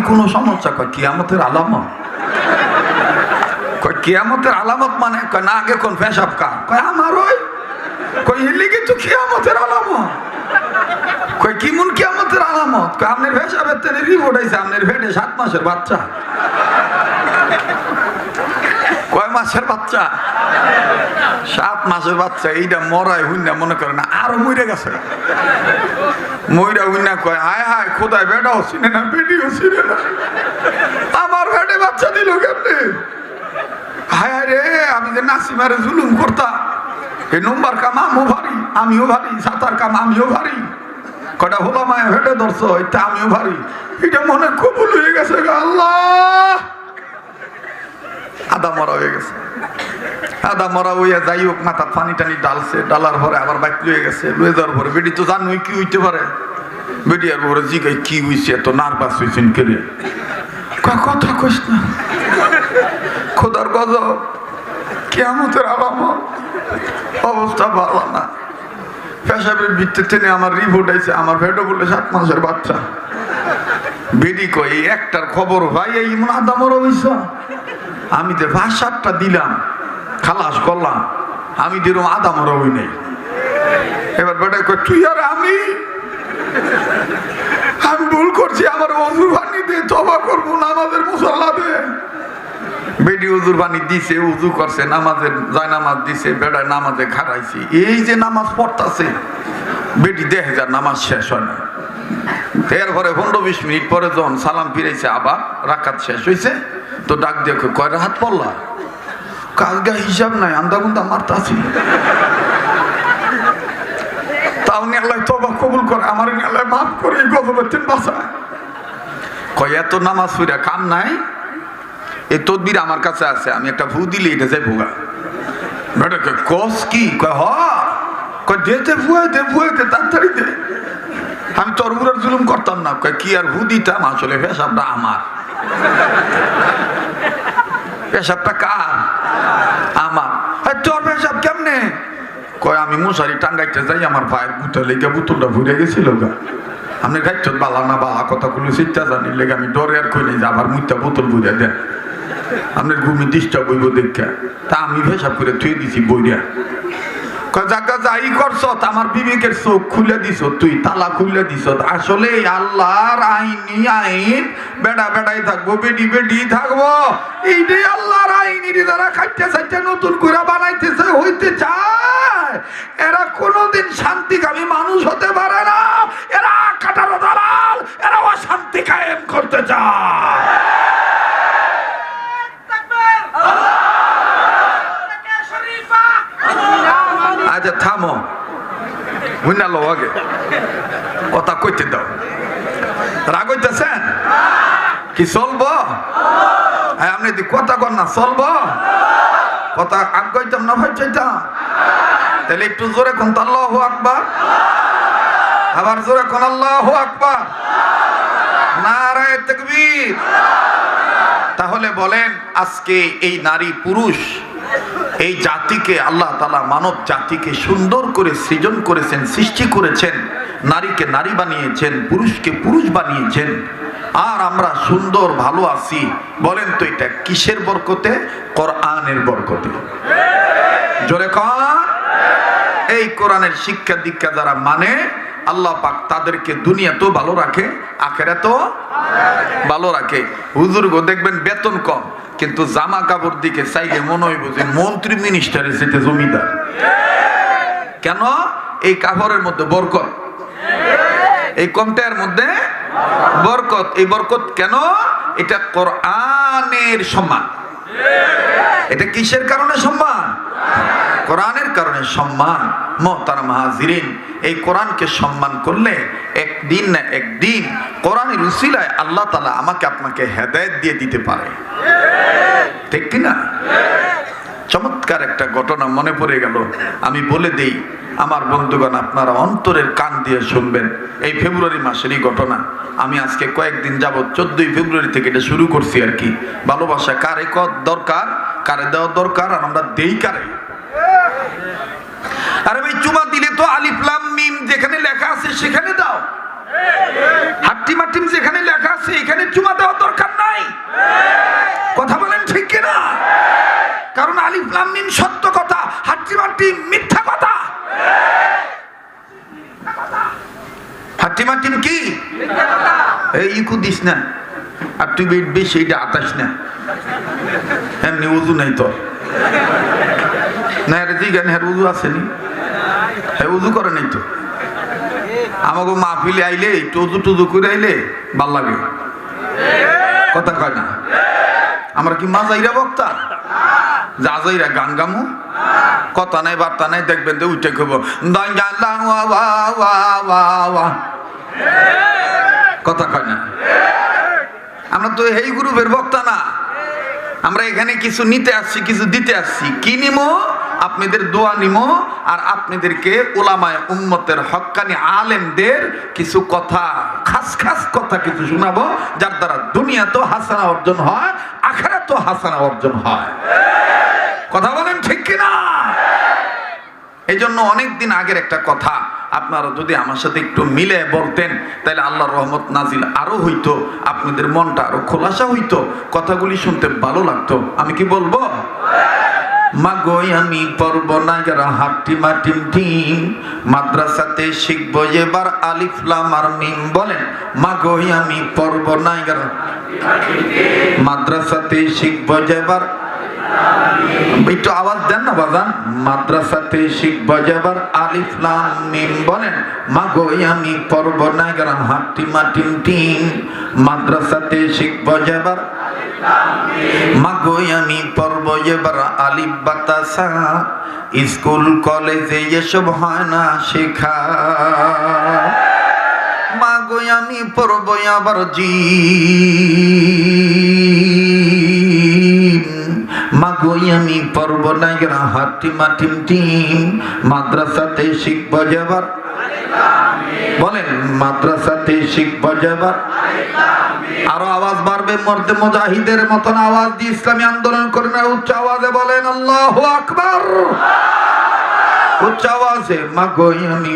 কোনো সমস্যা? কয়, কিয়ামতের আলামত। কয়, কিয়ামতের আলামত মানে? কয়, না, আগে কোন পেশাব কা কয়, আমার ওই। কই এলি কিন্তু কিয়ামতের আলামত। কই কি মন কিয়ামতের আলামত? কয়, আপনার পেশাবের তেনে রিপোর্ট আইছে, আপনার ভেটে সাত মাসের বাচ্চা। কয় মাসের বাচ্চা? সাত মাসের বাচ্চা এইটা মরাই হুইনা মনে করে না, আরও মরে গেছে। ময়রা হুইনা কয়, হায় হায়, খোদায় বেটাও চিনে না বেটিও চিনে না। আমার পেটে বাচ্চা দিল কেমনে? হায় হায় রে, আমি যে নাসিমারে জুলুম করতাম। এই নম্বর কাম আমিও ভারী আমিও ভারী, সাঁতার কাম আমিও ভারী। কটা হলো মায় হেঁটে ধরছো এটা আমিও ভারী। এটা মনে কবুল হয়ে গেছে আল্লাহ। আদা মরা হয়ে গেছে। আদা মরা হইয়া যাই হোক মাথা পানি টানি ডালছে, ডালার পরে আবার বাইক লয়ে গেছে, লয়ে যাওয়ার পরে বেটি তো জানোই কি হইতে পারে। বেটি আর পরে জিগাই, কি হইছে? এত নার্ভাস হয়েছেন কেড়ে কথা কইস না। খোদার গজব কেমতের আলামত, অবস্থা ভালো না। পেশাবের ভিত্তি টেনে আমার রিপোর্ট আইছে আমার ভেটো বলে সাত মাসের বাচ্চা। বেডি কই একটার খবর ভাই, এই মন আদামর হইছ? আমি ভাত সাতটা দিলাম, খালাস করলাম, আমি দিলাম আদামর হই নাই। এবার বেটা কই তুই আর আমি? আমি ভুল করছি, আমার অজুর পানি দে, তবা করব না আমাদের মুসল্লা দে। বেডি উজুর পানি দিছে, উজু করছে, নামাজের যায় নামাজ দিছে বেড়ায় নামাজে খারাইছি এই যে নামাজ পড়তাছে, বেটি দেখে যার নামাজ শেষ হয় না এরপরে পনেরো বিশ মিনিট পরে যখন সালাম ফিরেছে, আবার রাখাত শেষ হয়েছে তো ডাক দিয়ে কয়, কয়টা হাত পড়লা? কাজগা হিসাব নাই আন্দা গুন্দা মারতাছি। তাও নিয়ে তবা কবুল করে আমার নিয়ে মাফ করে এই গজবের তিন বাসায় কয় এত নামাজ ফিরে কাম নাই। এই তদবির আমার কাছে আছে আমি একটা ভু দিলে এটা যাই ভোগা। বেটা কয় কস কি? কয় হ। কয় দেতে ভুয়ে দে ভুয়ে দে তাড়াতাড়ি দে। আমি তরমুরের জুলুম করতাম না। কয় কি আর ভু দিতাম? আসলে পেশাবটা আমার। পেশাবটা কার? আমার। তোর পেশাব কেমনে? কয়, আমি মশারি টাঙ্গাইতে যাই, আমার ভাইয়ের বুতল লেগে বুতলটা ভরে গেছিল গা। আপনি গাইছ বালা না বালা কথাগুলো চিন্তা জানি, লেগে আমি ডরে আর কই যে আবার মুইটা বোতল বুঝে দেন। আপনার ঘুমি ডিস্টার্ব হইব দেখা। তা আমি পেশাব করে থুয়ে দিছি বইরা। জাগা যাই আমার বিবেকের চোখ খুলে তুই তালা খুলে আসলে আল্লাহর আইনি আইন, বেড়া বেড়াই বেডি থাকব। আইন খাইতে চাইতে নতুন করে বানাইতেছে, হইতে চায়। এরা কোনোদিন শান্তিকামী মানুষ হতে পারে না। এরা কাটার দালাল, এরা অশান্তি কায়েম করতে চায়। আচ্ছা থামো। বুঝনা লো আগে। কথা কইতে দাও। রাগ হইতেছেন? কি চলবো? হ্যাঁ আপনি কথা কর না, চলবো? কথা আগ কইতাম না ভাই তাহলে একটু জোরে কোন আল্লাহ আকবার। আবার জোরে কোন আল্লাহ আকবার। নারায় তাকবীর। তাহলে বলেন, আজকে এই নারী পুরুষ এই জাতিকে আল্লাহ তালা মানব জাতিকে সুন্দর করে সৃজন করেছেন, সৃষ্টি করেছেন, নারীকে নারী বানিয়েছেন, পুরুষকে পুরুষ বানিয়েছেন। আর আমরা সুন্দর, ভালো আছি। বলেন তো এটা কিসের বরকতে? কোরআনের বরকতে। জোরে এই কোরআনের শিক্ষা দীক্ষা যারা মানে আল্লাহ পাক তাদেরকে দুনিয়াতেও ভালো রাখে, আখেরাতেও ভালো রাখে। হুজুর গো, দেখবেন বেতন কম, কিন্তু জামা কাপড় দিকে চাইলে মনে হইব যে মন্ত্রী মিনিস্টারের সাথে জমিদার। কেন? এই কাপড়ের মধ্যে বরকত। এই কমটার মধ্যে বরকত। এই বরকত কেন? এটা কোরআনের সম্মান। এটা কিসের কারণে সম্মান? কোরআনের কারণে সম্মান, মহতারা মাহাজিরিন, এই কোরআনকে সম্মান করলে একদিন না একদিন কোরআনের উসিলায় আল্লাহ তালা আমাকে আপনাকে হেদায়ত দিয়ে দিতে পারে। ঠিক কিনা? চমৎকার একটা ঘটনা মনে পড়ে গেল। আমি বলে দেই, আমার বন্ধুগণ, আপনারা অন্তরের কান দিয়ে শুনবেন। এই ফেব্রুয়ারি মাসেরই ঘটনা। আমি আজকে কয়েকদিন যাবৎ চোদ্দই ফেব্রুয়ারি থেকে এটা শুরু করছি আর কি। ভালোবাসা কারে কত দরকার? কারে দেওয়া দরকার? আর আমরা দেই কারে আরে ভাই চুমা দিলে তো আলিফলাম মিম যেখানে লেখা আছে সেখানে দাও। হাট্টি মাটিম যেখানে লেখা আছে এখানে চুমা দেওয়ার দরকার নাই। কথা বলেন ঠিক কিনা? কারণ আলিফ লাম মিম সত্য কথা, হাট্টি মাটিম মিথ্যা কথা। হাট্টি মাটিম কি? এই ইকু দিস না। আর তুই বেট বেশি এইটা আতাস না। এমনি উজু নাই তোর। না রে জিগান হ্যাঁ উজু আসেনি হ্যাঁ উজু করে নাই তো। আমাকে মাহফিলে আইলে টুজু টুজু করে আইলে, ভালো লাগে। কথা কয় না? আমরা কি মাজাইরা বক্তা? যাজাইরা গান গামু? কথা নাই, বার্তা নাই, দেখবেন তো উঠে খব কথা কয় না? আমরা তো এই গ্রুপের বক্তা না। আমরা এখানে কিছু নিতে আসছি, কিছু দিতে আসছি। কি নিমো? আপনাদের দোয়া নিমো আর আপনাদেরকে ওলামায় উম্মতের হক্কানি আলেমদের কিছু কথা, খাস খাস কথা কিছু শোনাবো, যার দ্বারা দুনিয়া তো হাসানা অর্জন হয়, আখারা তো হাসানা অর্জন হয়। কথা বলেন ঠিক কিনা? এই জন্য অনেকদিন আগের একটা কথা, আপনারা যদি আমার সাথে একটু মিলে বলতেন, তাহলে আল্লাহ রহমত নাজিল আরও হইতো, আপনাদের মনটা আরও খোলাসা হইতো, কথাগুলি শুনতে ভালো লাগতো। আমি কি বলব? মাগোই আমি পর্ব নাগরা হাট্টি মাটিম টিম মাদ্রাসাতে শিখব এবার আলিফলাম আর মিম। বলেন মাগোই আমি পর্ব নাগরা মাদ্রাসাতে শিখব এবার একটু আওয়াজ দেন না বাজান? মাদ্রাসাতে শিখব যাবার আলিফ, লাম, মিম। বলেন, মাগো, আমি পর্ব নাগরাম হাট্টি মাটিম টিম মাদ্রাসাতে শিখব যাবার মাগো, আমি পর্ব যাবার আলিফ বাতাসা। স্কুল, কলেজে এসব হয় না শেখা। মাগো, আমি পড়ব আবার জি মাগোই আমি পর্ব নাইগরা হাটি মাটিম টিম। মাদ্রাসাতে শিখব যাবার বলেন, মাদ্রাসাতে শিখব যাবার আরও আওয়াজ বাড়বে মর্দে মুজাহিদের মতন আওয়াজ দিয়ে ইসলামী আন্দোলন আর উচ্চ আওয়াজে বলেন, আল্লাহ আকবার। উচ্চ আওয়াজে আমি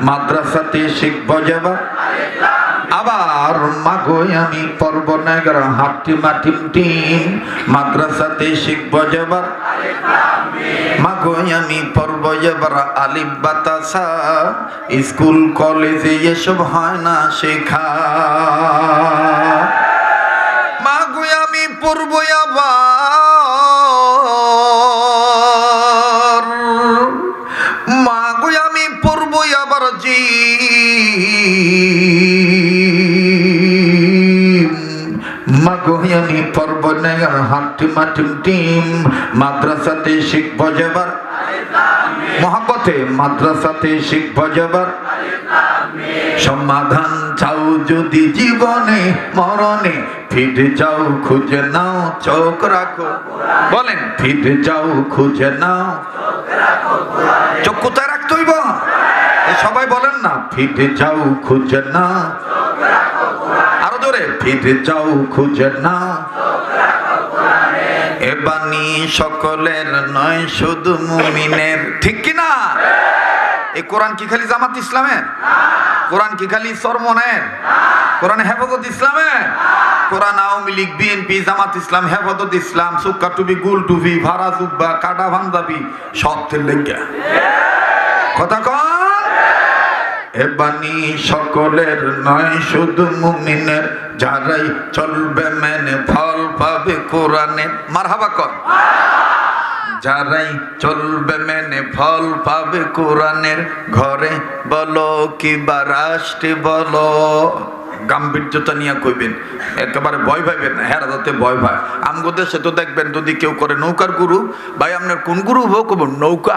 মাদ্রাসাতে শিখব আবার মাদ্রাসাতে শিখব যাবার আমি পর্ব এবার আলিফ বাতাসা। স্কুল কলেজে এসব হয় না শেখা। আমি পর্ব নেগার হাট্টি মাটিম টিম মাদ্রাসাতে শিখব যাবার মহাপথে মাদ্রাসাতে শিখব যাবার সমাধান চাও যদি জীবনে, মরণে, ফিরে যাও খুঁজে নাও, চোখ রাখো। বলেন, ফিরে যাও খুঁজে নাও। চোখ কোথায় রাখতে হইব? এ সবাই বলেন না, ফিরে যাও খুঁজে না জোরে ফিরে যাও খুঁজে না। এ বাণী সকলের নয়, শুধু মুমিনের। ঠিক কি না এই কোরআন কি খালি জামাত ইসলামের? কোরআন কি খালি সরমনের? কোরআন হেফাজত ইসলামের? কোরআন আওয়ামী লীগ, বিএনপি, জামাত ইসলাম, হেফাজত ইসলাম, সুক্কা টুপি, গুল টুপি, ভাড়া, জুব্বা, কাটা ভান্দাবি তেল লেগা। কথা কন? এ বাণী সকলের নয়, শুধু মুমিনের। যারাই চলবে মেনে ফল পাবে কোরআনে। মারহাবা কর। যারাই চলবে মেনে ফল পাবে কোরআনের ঘরে, বলো কি বা রাষ্ট্রে বলো। গাম্ভীর্যতা নিয়ে কইবেন, একেবারে ভয় পাইবেন না হেরা যাতে ভয় পায়। আমগো দেশে তো দেখবেন, যদি কেউ করে নৌকার গুরু, ভাই আপনার কোন গুরু হব কব নৌকা?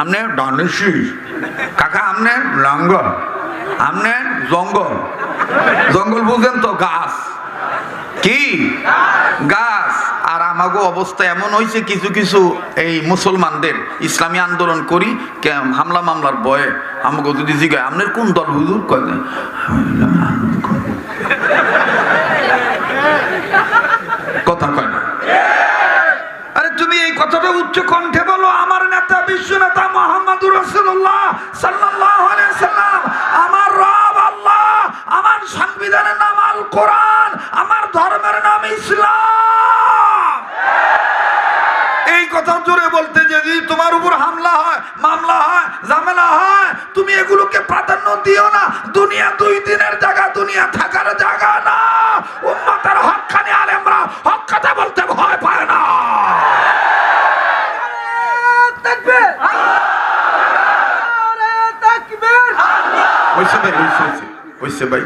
আমনে ডানেশি কাকা, আমনে লাঙ্গল। আমনে জঙ্গল। জঙ্গল বুঝেন তো, গাছ। কি? গাছ। আর আমাগো অবস্থা এমন হয়েছে কিছু কিছু এই মুসলমানদের ইসলামী আন্দোলন করি হামলা মামলার ভয়ে। আমাকে যদি জিগায় আপনার কোন দল হুজুর? কয় কথা কয় না। এই কথাটা উচ্চ কণ্ঠে বলো, আমার নেতা, বিশ্ব নেতা মোহাম্মদুর রাসূলুল্লাহ সাল্লাল্লাহু কোরআন আমার ধর্মের নাম ইসলাম এই কথা জোরে বলতে যদি তোমার উপর হামলা হয় মামলা হয় ঝামেলা হয় তুমি এগুলোকে প্রাধান্য দিও না দুনিয়া দুই দিনের জায়গা দুনিয়া থাকার জায়গা না উম্মতের হকখানি আলেমরা হক কথা বলতে ভয় পায় না হইছে ভাই হইছে ভাই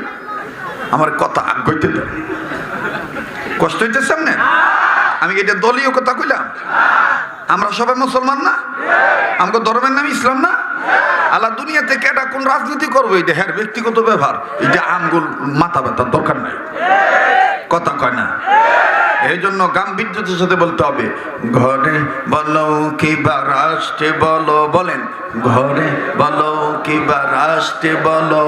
আমার কথা আগ্রহতে দাও কষ্ট হইতেছে সামনে? আমি এটা দলীয় কথা কইলাম? আমরা সবাই মুসলমান না? আমাকে ধর্মের নাম ইসলাম না? আল্লাহ দুনিয়া থেকে এটা কোন রাজনীতি করব? এটা হ্যাঁ ব্যক্তিগত ব্যবহার এটা আমগুল মাথা ব্যথার দরকার নাই। কথা কয় না। এই জন্য গাম্ভীর্যতার সাথে বলতে হবে, ঘরে বলো কি বা রাষ্ট্রে বলো। বলেন, ঘরে বলো কিবা রাষ্ট্রে বলো।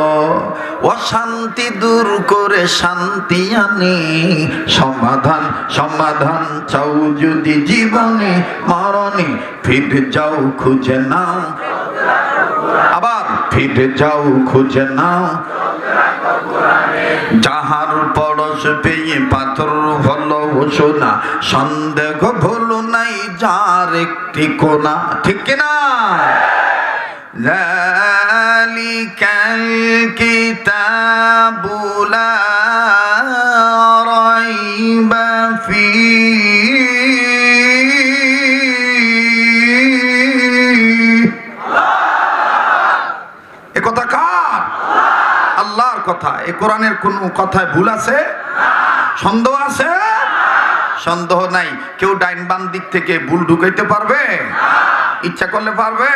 অশান্তি দূর করে শান্তি আনি। সমাধান সমাধান চাও যদি জীবনে। মরণে ফিরে যাও, খুঁজে নাও। আবার, ফিরে যাও, খুঁজে নাও। যাহার পরশ পেয়ে পাথর হল সোনা সন্দেহ ভুল নাই যার একটি কোনা ঠিক কিনা ذلك الكتاب لا ريب কথা। এ কোরআনের কোন কথায় ভুল আছে? সন্দেহ আছে? সন্দেহ নাই। কেউ ডাইন বাম দিক থেকে ভুল ঢুকাইতে পারবে? ইচ্ছা করলে পারবে?